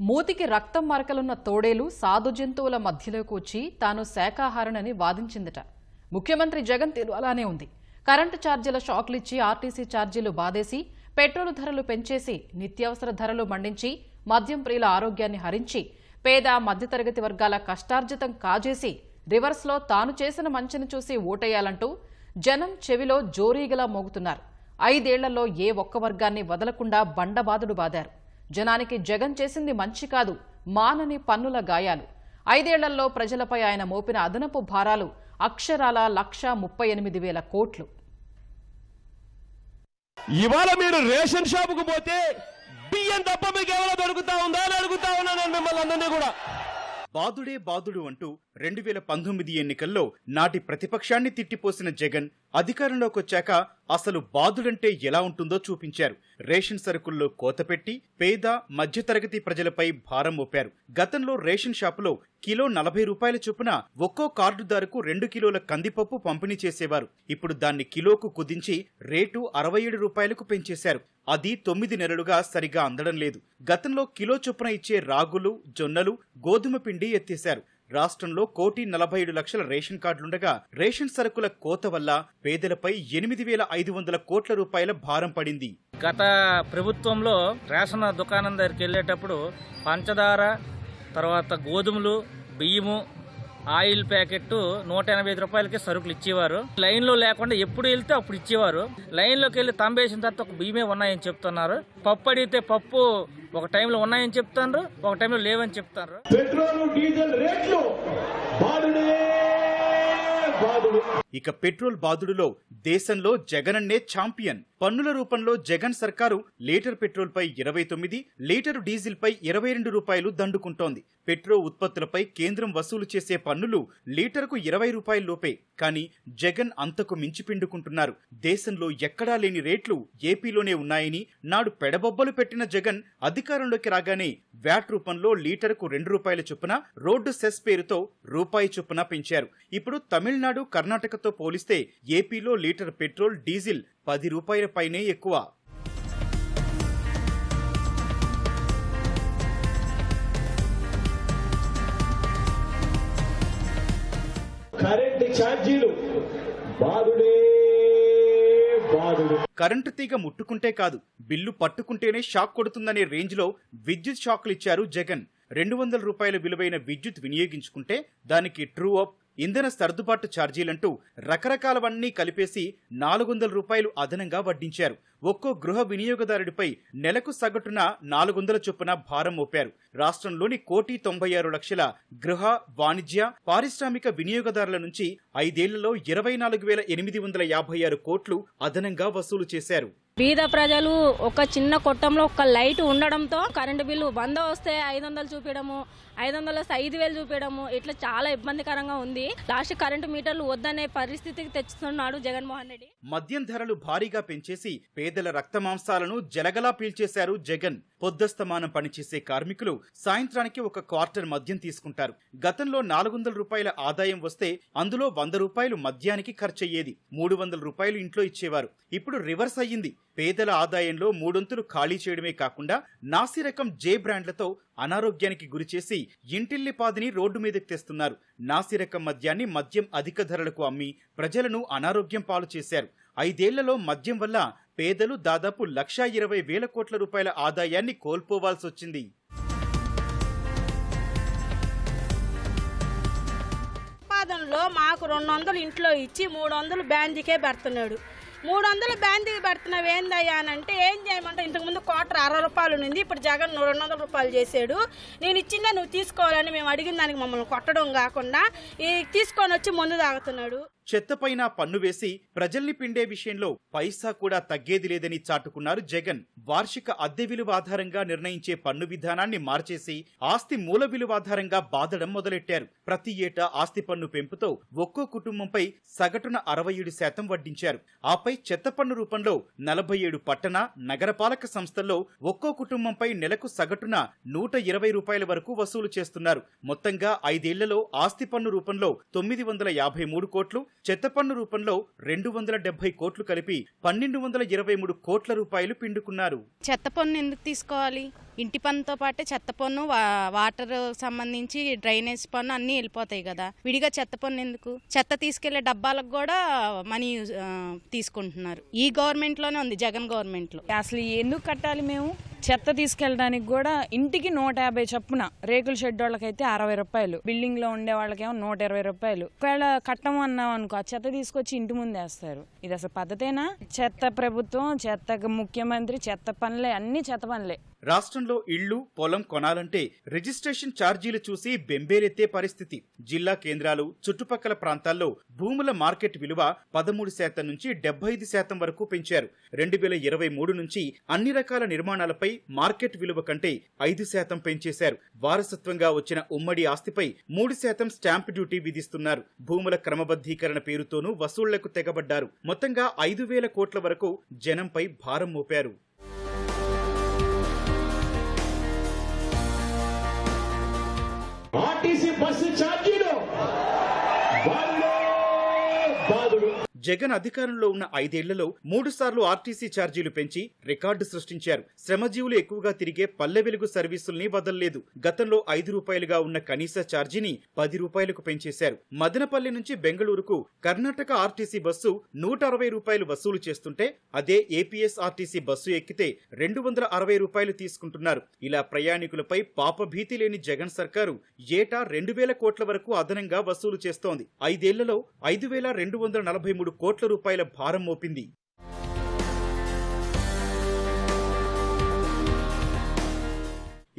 మూతికి రక్తం మరకలున్న తోడేలు సాధు జంతువుల మధ్యలోకి వచ్చి తాను శాఖాహారనని వాదించిందట. ముఖ్యమంత్రి జగన్ తీరు అలానే ఉంది. కరెంటు ఛార్జీల షాక్లిచ్చి ఆర్టీసీ ఛార్జీలు బాధేసి పెట్రోలు ధరలు పెంచేసి నిత్యావసర ధరలు మండించి మద్యం ప్రియుల ఆరోగ్యాన్ని హరించి పేద మధ్యతరగతి వర్గాల కష్టార్జితం కాజేసి రివర్స్లో తాను చేసిన మంచిని చూసి ఓటేయాలంటూ జనం చెవిలో జోరీగలా మోగుతున్నారు. ఐదేళ్ళలో ఏ ఒక్క వర్గాన్ని వదలకుండా బండబాదుడు బాదారు. జనానికి జగన్ చేసింది మంచి కాదు మానని పన్నుల గాయాలు. ఐదేళ్ళలో ప్రజలపై ఆయన మోపిన అదనపు భారాలు అక్షరాల లక్ష ముప్పై ఎనిమిది వేల కోట్లు. ఇవాళ మీరు రేషన్ షాపుకు పోతే బియ్యం తప్ప మీకు ఏమైనా దొరుకుతా ఉందా అని అడుగుతా ఉన్నాను మిమ్మల్ని అందరినీ కూడా. బాదుడే బాదుడు అంటూ రెండు వేల పంతొమ్మిది ఎన్నికల్లో నాటి ప్రతిపక్షాన్ని తిట్టిపోసిన జగన్ అధికారంలోకొచ్చాక అసలు బాదుడంటే ఎలా ఉంటుందో చూపించారు. రేషన్ సరుకుల్లో కోత పెట్టి పేద మధ్యతరగతి ప్రజలపై భారం మోపారు. గతంలో రేషన్ షాపులో కిలో నలభై రూపాయల చొప్పున ఒక్కో కార్డుదారుకు రెండు కిలోల కందిపప్పు పంపిణీ చేసేవారు. ఇప్పుడు దాన్ని కిలోకు కుదించి రేటు అరవై ఏడు రూపాయలకు పెంచేశారు. అది తొమ్మిది నెలలుగా సరిగా అందడం లేదు. గతంలో కిలో చొప్పున ఇచ్చే రాగులు జొన్నలు గోధుమ పిండి ఎత్తేశారు. రాష్ట్రంలో కోటి నలభై ఏడు లక్షల రేషన్ కార్డులుండగా రేషన్ సరుకుల కోత వల్ల పేదలపై ఎనిమిది వేల ఐదు వందల కోట్ల రూపాయల భారం పడింది. గత ప్రభుత్వంలో రేషన్ దుకాణం దగ్గరికి వెళ్ళేటప్పుడు పంచదార తర్వాత గోధుమలు బియ్యము ఆయిల్ ప్యాకెట్ నూట ఎనభై ఐదు రూపాయలకి సరుకులు ఇచ్చేవారు. లైన్లో లేకుండా ఎప్పుడు వెళ్తే అప్పుడు ఇచ్చేవారు. లైన్లోకి వెళ్ళి తంబేసిన తర్వాత ఒక బియ్యమే ఉన్నాయని చెప్తున్నారు. పప్పు అడిగితే పప్పు ఒక టైంలో ఉన్నాయని చెప్తారు ఒక టైంలో లేవని చెప్తారు పెట్రోల్ డీజిల్ రేట్లు బాడుడే బాదుడు ఇక పెట్రోల్ బాదుడులో దేశంలో జగనన్నే ఛాంపియన్. పన్నుల రూపంలో జగన్ సర్కారు లీటర్ పెట్రోల్ పై ఇరవై తొమ్మిది లీటరు డీజిల్ పై ఇరవై రెండు రూపాయలు దండుకుంటోంది. పెట్రో ఉత్పత్తులపై కేంద్రం వసూలు చేసే పన్నులు లీటర్కు ఇరవై రూపాయల లోపే. కానీ జగన్ అంతకు మించి పిండుకుంటున్నారు. దేశంలో ఎక్కడా లేని రేట్లు ఏపీలోనే ఉన్నాయని నాడు పెడబొబ్బలు పెట్టిన జగన్ అధికారంలోకి రాగానే వ్యాట్ రూపంలో లీటర్కు రెండు రూపాయల చొప్పున రోడ్డు సెస్ పేరుతో రూపాయి చొప్పున పెంచారు. ఇప్పుడు తమిళనాడు కర్ణాటక కర్ణాటకతో పోలిస్తే ఏపీలో లీటర్ పెట్రోల్ డీజిల్ పది రూపాయల పైనే ఎక్కువ. కరెంట్ ఛార్జీలు తీగ ముట్టుకుంటే కాదు బిల్లు పట్టుకుంటేనే షాక్ కొడుతుందనే రేంజ్లో విద్యుత్ షాకులు ఇచ్చారు జగన్. రెండు వందల రూపాయల విలువైన విద్యుత్ వినియోగించుకుంటే దానికి ట్రూ అప్ ఇంధన సర్దుబాటు ఛార్జీలంటూ రకరకాలవన్నీ కలిపేసి నాలుగు వందల రూపాయలు అదనంగా వడ్డించారు. ఒక్కో గృహ వినియోగదారుడిపై నెలకు సగటున నాలుగు వందల చొప్పున భారం మోపారు. రాష్ట్రంలోని కోటి తొంభై ఆరు లక్షల గృహ వాణిజ్య పారిశ్రామిక వినియోగదారుల నుంచి ఐదేళ్ళలో ఇరవై నాలుగు వేల ఎనిమిది వందల యాభై ఆరు కోట్లు అదనంగా వసూలు చేశారు. బీద ప్రజలు ఒక చిన్న కొట్టంలో ఒక లైట్ ఉండడంతో కరెంటు బిల్లు వంద వస్తే ఐదు వందలు చూపించడము ఐదు వందలు వస్తే ఐదు వేలు చూపించడము ఇట్లా చాలా ఇబ్బందికరంగా ఉంది. లాస్ట్ కరెంటు మీటర్లు వద్దనే పరిస్థితికి తెచ్చుతున్నాడు జగన్మోహన్ రెడ్డి. మద్యం ధరలు భారీగా పెంచేసి పేదల రక్తమాంసాలను జలగలా పీల్చేశారు జగన్. పొద్దస్తమానం పనిచేసే కార్మికులు సాయంత్రానికి ఒక క్వార్టర్ మద్యం తీసుకుంటారు. గతంలో నాలుగు వందల రూపాయల ఆదాయం వస్తే అందులో వంద రూపాయలు మద్యానికి ఖర్చయ్యేది. మూడు వందల రూపాయలు ఇంట్లో ఇచ్చేవారు. ఇప్పుడు రివర్స్ అయ్యింది. పేదల ఆదాయంలో మూడొంతులు ఖాళీ చేయడమే కాకుండా నాసిరకం జే బ్రాండ్లతో అనారోగ్యానికి గురిచేసి ఇంటిల్లిపాదిని రోడ్డు మీదకు తెస్తున్నారు. నాసిరకం మద్యాన్ని మద్యం అధిక ధరలకు అమ్మి ప్రజలను అనారోగ్యం పాలు చేశారు. ఐదేళ్ళలో మద్యం వల్ల పేదలు దాదాపు లక్షా ఇరవై వేల కోట్ల రూపాయల ఆదాయాన్ని కోల్పోవాల్సొచ్చింది. ఉత్పాదనలో మాకు రెండు వందలు ఇంట్లో ఇచ్చి మూడు వందలు బ్యాందికే పెడుతున్నాడు. మూడు వందలు బ్యాందికి పెడుతున్నావు ఏందయ్యా అని అంటే ఏం చేయమంటే ఇంతకుముందు కోటర్ అరవై రూపాయలు ఉంది ఇప్పుడు జగన్ రెండు వందల రూపాయలు చేశాడు. నేను ఇచ్చిందా నువ్వు తీసుకోవాలని మేము అడిగిన దానికి మమ్మల్ని కొట్టడం కాకుండా ఈ తీసుకొని వచ్చి ముందు తాగుతున్నాడు. చెత్తపైన పన్ను వేసి ప్రజల్ని పిండే విషయంలో పైసా కూడా తగ్గేది లేదని చాటుకున్నారు జగన్. వార్షిక అద్దె విలువ ఆధారంగా నిర్ణయించే పన్ను విధానాన్ని మార్చేసి ఆస్తి మూల విలువ ఆధారంగా బాధడం మొదలెట్టారు. ప్రతి ఏటా ఆస్తి పన్ను పెంపుతో ఒక్కో కుటుంబంపై సగటున అరవై ఏడు శాతం వడ్డించారు. ఆపై చెత్త పన్ను రూపంలో నలభై ఏడు పట్టణ నగరపాలక సంస్థల్లో ఒక్కో కుటుంబంపై నెలకు సగటున నూట ఇరవై రూపాయల వరకు వసూలు చేస్తున్నారు. మొత్తంగా ఐదేళ్ళలో ఆస్తి పన్ను రూపంలో తొమ్మిది వందల యాభై మూడు కోట్లు చెత్త పన్ను రూపంలో రెండు వందల డెబ్బై కోట్లు కలిపి పన్నెండు వందల ఇరవై మూడు కోట్ల రూపాయలు పిండుకున్నారు. చెత్త పన్ను ఎందుకు తీసుకోవాలి? ఇంటి పన్నుతో పాటే చెత్త పన్ను వా- వాటర్ సంబంధించి డ్రైనేజ్ పన్ను అన్నీ వెళ్ళిపోతాయి కదా. విడిగా చెత్త పన్ను ఎందుకు? చెత్త తీసుకెళ్ళే డబ్బాలకు కూడా మనీ తీసుకుంటున్నారు. ఈ గవర్నమెంట్లోనే ఉంది జగన్ గవర్నమెంట్లో అసలు ఎందుకు కట్టాలి మేము? చెత్త తీసుకెళ్ళడానికి కూడా ఇంటికి నూట యాభై చొప్పున రేకుల షెడ్ వాళ్ళకైతే అరవై రూపాయలు. బిల్డింగ్లో ఉండే వాళ్ళకేమో నూట ఇరవై రూపాయలు. ఒకవేళ కట్టం అన్నాం అనుకో ఆ చెత్త తీసుకొచ్చి ఇంటి ముందు వేస్తారు. ఇది అసలు పద్ధతేనా? చెత్త ప్రభుత్వం చెత్త ముఖ్యమంత్రి చెత్త పనులే అన్ని చెత్త పనులే. రాష్ట్రంలో ఇళ్ళు పొలం కొనాలంటే రిజిస్ట్రేషన్ ఛార్జీలు చూసి బెంబేలెత్తే పరిస్థితి. జిల్లా కేంద్రాలు చుట్టుపక్కల ప్రాంతాల్లో భూముల మార్కెట్ విలువ పదమూడు శాతం నుంచి డెబ్బై ఐదు శాతం వరకు పెంచారు. రెండు వేల ఇరవై మూడు నుంచి అన్ని రకాల నిర్మాణాలపై మార్కెట్ విలువ కంటే ఐదు శాతం పెంచేశారు. వారసత్వంగా వచ్చిన ఉమ్మడి ఆస్తిపై మూడు శాతం స్టాంప్ డ్యూటీ విధిస్తున్నారు. భూముల క్రమబద్ధీకరణ పేరుతోనూ వసూళ్ళకు తెగబడ్డారు. మొత్తంగా ఐదు వేల కోట్ల వరకు జనంపై భారం మోపారు. ఆర్టీసీ బస్సు ఛార్జీలు. జగన్ అధికారంలో ఉన్న ఐదేళ్ళలో మూడు సార్లు ఆర్టీసీ ఛార్జీలు పెంచి రికార్డు సృష్టించారు. శ్రమజీవులు ఎక్కువగా తిరిగే పల్లె వెలుగు సర్వీసుల్ని వదల్లేదు. గతంలో ఐదు రూపాయలుగా ఉన్న కనీస ఛార్జీని పది రూపాయలకు పెంచేశారు. మదనపల్లి నుంచి బెంగళూరుకు కర్ణాటక ఆర్టీసీ బస్సు నూట అరవై రూపాయలు వసూలు చేస్తుంటే అదే ఏపీఎస్ ఆర్టీసీ బస్సు ఎక్కితే రెండు వందల అరవై రూపాయలు తీసుకుంటున్నారు. ఇలా ప్రయాణికులపై పాపభీతి లేని జగన్ సర్కారు ఏటా రెండు వేల కోట్ల వరకు అదనంగా వసూలు చేస్తోంది. ఐదేళ్ళలో ఐదు వేల రెండు వందల నలభై మూడు కోట్ల రూపాయల భారం మోపింది.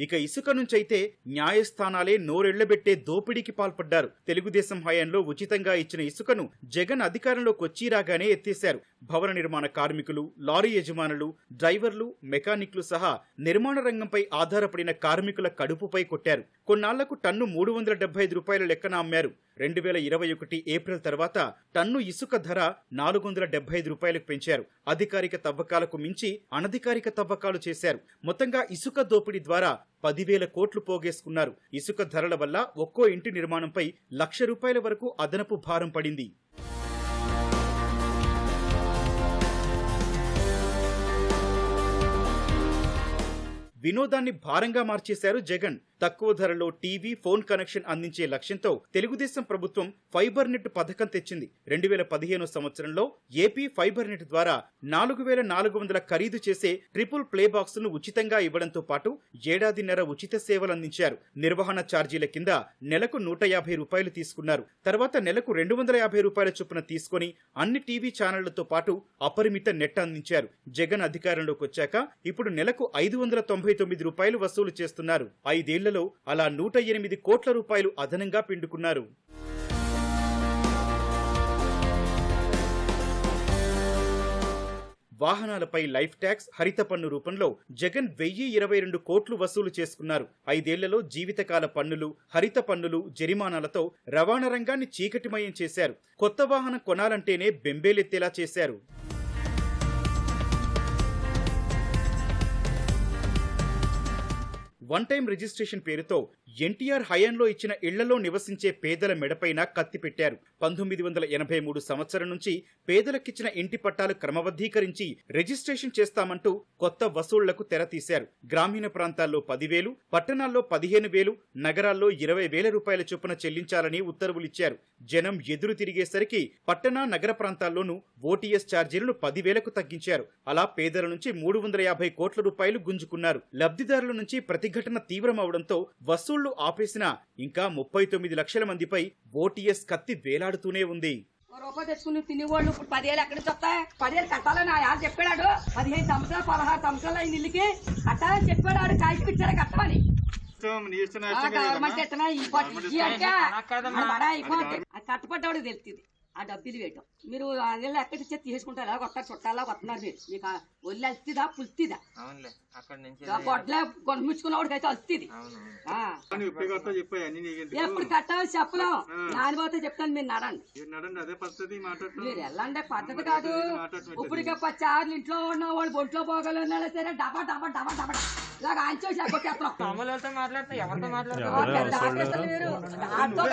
ఇక ఇసుక నుంచైతే న్యాయస్థానాలే నోరెళ్ళబెట్టే దోపిడీకి పాల్పడ్డారు. తెలుగుదేశం హయాంలో ఉచితంగా ఇచ్చిన ఇసుకను జగన్ అధికారంలోకి వచ్చి రాగానే ఎత్తేశారు. భవన నిర్మాణ కార్మికులు లారీ యజమానులు డ్రైవర్లు మెకానిక్లు సహా నిర్మాణ రంగంపై ఆధారపడిన కార్మికుల కడుపుపై కొట్టారు. కొన్నాళ్ళకు టన్ను మూడు వందల డెబ్బై ఐదు రూపాయల లెక్కన అమ్మారు. రెండు వేల ఇరవై ఒకటి ఏప్రిల్ తర్వాత టన్ను ఇసుక ధర నాలుగు వందల డెబ్బై ఐదు రూపాయలకు పెంచారు. అధికారిక తవ్వకాలకు మించి అనధికారిక తవ్వకాలు చేశారు. మొత్తంగా ఇసుక దోపిడీ ద్వారా పదివేల కోట్లు పోగేసుకున్నారు. ఇసుక ధరల వల్ల ఒక్కో ఇంటి నిర్మాణంపై లక్ష రూపాయల వరకు అదనపు భారం పడింది. వినోదాన్ని భారంగా మార్చేశారు జగన్. తక్కువ ధరలో టీవీ ఫోన్ కనెక్షన్ అందించే లక్ష్యంతో తెలుగుదేశం ప్రభుత్వం ఫైబర్ నెట్ పథకం తెచ్చింది. రెండు వేల పదిహేను సంవత్సరంలో ఏపీ ఫైబర్ నెట్ ద్వారా నాలుగు వేల నాలుగు వందల ఖరీదు చేసే ట్రిపుల్ ప్లే బాక్సులను ఉచితంగా ఇవ్వడంతో పాటు ఏడాదిన్నర ఉచిత సేవలు అందించారు. నిర్వహణ ఛార్జీల కింద నెలకు నూట యాభై రూపాయలు తీసుకున్నారు. తర్వాత నెలకు రెండు వందల యాభై రూపాయల చొప్పున తీసుకొని అన్ని టీవీ ఛానళ్ళతో పాటు అపరిమిత నెట్ అందించారు. జగన్ అధికారంలోకి వచ్చాక ఇప్పుడు నెలకు ఐదు వందల తొంభై తొమ్మిది రూపాయలు వసూలు చేస్తున్నారు. ఐదేళ్ళలో అలా నూట ఎనిమిది కోట్ల రూపాయలు అదనంగా పిండుకున్నారు. వాహనాలపై లైఫ్ ట్యాక్స్ హరిత పన్ను రూపంలో జగన్ వెయ్యి ఇరవై రెండు కోట్లు వసూలు చేసుకున్నారు. ఐదేళ్ళలో జీవితకాల పన్నులు హరిత పన్నులు జరిమానాలతో రవాణా రంగాన్ని చీకటిమయం చేశారు. కొత్త వాహనం కొనాలంటేనే బెంబేలెత్తేలా చేశారు. వన్ టైం రిజిస్ట్రేషన్ పేరుతో ఎన్టీఆర్ హయాంలో ఇచ్చిన ఇళ్ళలో నివసించే పేదల మెడపైన కత్తి పెట్టారు. పంతొమ్మిది వందల ఎనభై మూడు సంవత్సరం నుంచి పేదలకిచ్చిన ఇంటి పట్టాలు క్రమబద్ధీకరించి రిజిస్ట్రేషన్ చేస్తామంటూ కొత్త వసూళ్ళకు తెరతీశారు గ్రామీణ ప్రాంతాల్లో పదివేలు పట్టణాల్లో పదిహేను వేలు నగరాల్లో ఇరవై వేల రూపాయల చొప్పున చెల్లించాలని ఉత్తర్వులిచ్చారు. జనం ఎదురు తిరిగేసరికి పట్టణ నగర ప్రాంతాల్లోనూ ఓటీఎస్ ఛార్జీలను పదివేలకు తగ్గించారు. అలా పేదల నుంచి మూడు వందల యాభై కోట్ల రూపాయలు గుంజుకున్నారు. లబ్ధిదారుల నుంచి ప్రతిఘటన తీవ్రమవడంతో వసూళ్ళు ఆపేసిన ఇంకా ముప్పై తొమ్మిది లక్షల మందిపై ఓటీఎస్ కత్తి వేలాడుతూనే ఉంది. ఓ రూపాయి తెచ్చుకుని తినేవాళ్ళు ఇప్పుడు పదివేలు ఎక్కడి పదివేలు కట్టాలని ఆ చెప్పాడు. పదిహేను సంవత్సరాలు పదహారు సంవత్సరాలు అయిన ఇల్లుకి. కట్టాలని చెప్పాడు ఆడు కాగితం గవర్నమెంట్ ఇస్తున్నా కట్టపడ్డాడు తెలుస్తుంది. ఆ డబ్బులు వేయటం మీరు అదే ఎక్కడి నుంచి తీసుకుంటారా వస్తారు చుట్టాలా వస్తున్నారు మీరు. మీకు ఒళ్ళు అల్తిదా పుల్తిదా? గొడ్ల కొనుముచ్చుకున్నవాడికి అయితే వస్తుంది ఎప్పుడు కట్టాలి చెప్పలేం నానిపోతే చెప్తాను మీరు నడండి. మీరు వెళ్ళండి పద్ధతి కాదు. ఇప్పటికే పచ్చి ఆరులు ఇంట్లో ఉన్న వాళ్ళు ఒంట్లో పోగలు ఉన్నాడు సరే డబా డబా డబా డబా. ఇలాగ ఆంచేసి మాట్లాడితే ఎవరితో మీరు?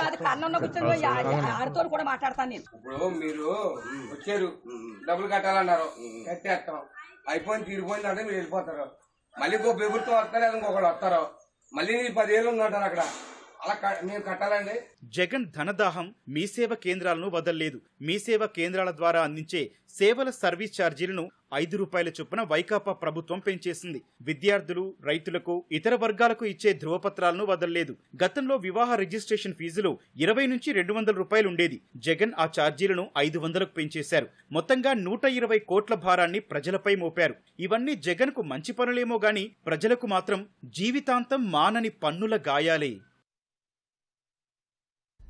కాదు కన్నున్న కూర్చొని ఆడితో కూడా మాట్లాడతాను నేను. ఇప్పుడు మీరు వచ్చారు. డబ్బులు కట్టాలన్నారు. కట్టేస్తాం. అయిపోయింది తీరిపోయింది అంటే మీరు వెళ్ళిపోతారు. మళ్ళీ ఇంకో ప్రభుత్వం వస్తారు? లేదా ఇంకొకళ్ళు వస్తారు? మళ్ళీ నీ పదేళ్ళు ఉందంటారు అక్కడ. అలా కట్టాలండి. జగన్ ధనదాహం మీ సేవ కేంద్రాలను వదల్లేదు. మీ సేవ కేంద్రాల ద్వారా అందించే సేవల సర్వీస్ ఛార్జీలను ఐదు రూపాయల చొప్పున వైకాపా ప్రభుత్వం పెంచేసింది. విద్యార్థులు రైతులకు ఇతర వర్గాలకు ఇచ్చే ధృవపత్రాలను వదల్లేదు. గతంలో వివాహ రిజిస్ట్రేషన్ ఫీజులు ఇరవై నుంచి రెండు వందల రూపాయలు ఉండేది జగన్ ఆ ఛార్జీలను ఐదు వందలకు పెంచేశారు. మొత్తంగా నూట ఇరవై కోట్ల భారాన్ని ప్రజలపై మోపారు. ఇవన్నీ జగన్కు మంచి పనులేమో గాని ప్రజలకు మాత్రం జీవితాంతం మానని పన్నుల గాయాలే.